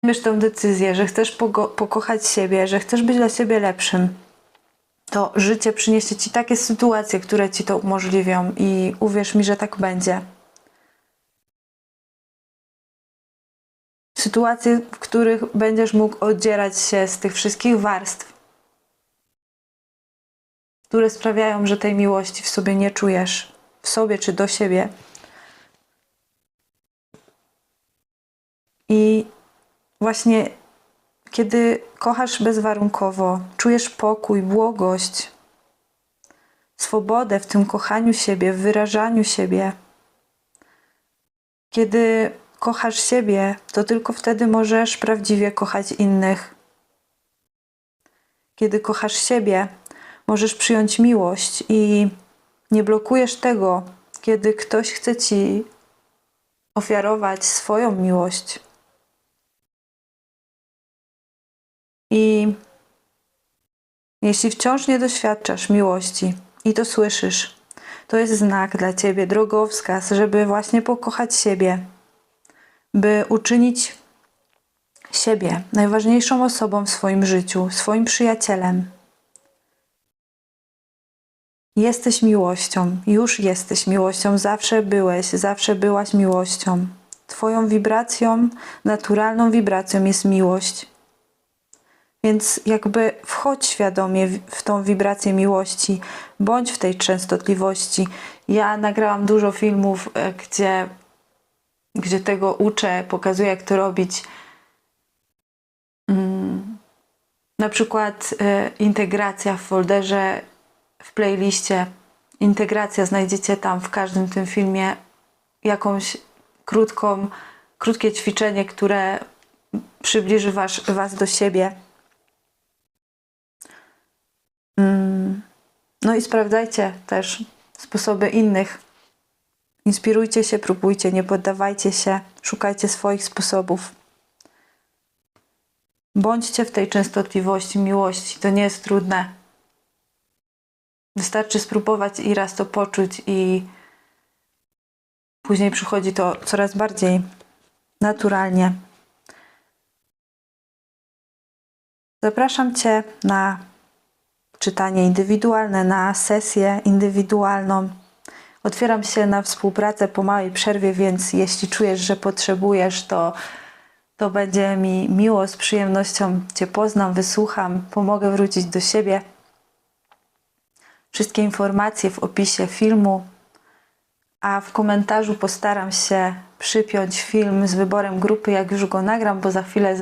podejmiesz tę decyzję, że chcesz pokochać siebie, że chcesz być dla siebie lepszym, to życie przyniesie ci takie sytuacje, które ci to umożliwią i uwierz mi, że tak będzie. Sytuacje, w których będziesz mógł oddzierać się z tych wszystkich warstw, które sprawiają, że tej miłości w sobie nie czujesz, w sobie czy do siebie. I właśnie kiedy kochasz bezwarunkowo, czujesz pokój, błogość, swobodę w tym kochaniu siebie, w wyrażaniu siebie, kiedy kochasz siebie, to tylko wtedy możesz prawdziwie kochać innych. Kiedy kochasz siebie, możesz przyjąć miłość i nie blokujesz tego, kiedy ktoś chce ci ofiarować swoją miłość. I jeśli wciąż nie doświadczasz miłości i to słyszysz, to jest znak dla ciebie, drogowskaz, żeby właśnie pokochać siebie, by uczynić siebie najważniejszą osobą w swoim życiu, swoim przyjacielem. Jesteś miłością, już jesteś miłością, zawsze byłeś, zawsze byłaś miłością. Twoją wibracją, naturalną wibracją jest miłość. Więc jakby wchodź świadomie w- tą wibrację miłości, bądź w tej częstotliwości. Ja nagrałam dużo filmów, e, gdzie, gdzie tego uczę, pokazuję, jak to robić. Mm, Na przykład e, integracja w folderze, w playliście. Integracja znajdziecie tam w każdym tym filmie jakąś krótką, krótkie ćwiczenie, które przybliży was, was do siebie. Mm, No i sprawdzajcie też sposoby innych. Inspirujcie się, próbujcie, nie poddawajcie się, szukajcie swoich sposobów. Bądźcie w tej częstotliwości miłości. To nie jest trudne. Wystarczy spróbować i raz to poczuć, i później przychodzi to coraz bardziej naturalnie. Zapraszam Cię na czytanie indywidualne, na sesję indywidualną. Otwieram się na współpracę po małej przerwie, więc jeśli czujesz, że potrzebujesz, to, to będzie mi miło, z przyjemnością Cię poznam, wysłucham, pomogę wrócić do siebie. Wszystkie informacje w opisie filmu, a w komentarzu postaram się przypiąć film z wyborem grupy, jak już go nagram, bo za chwilę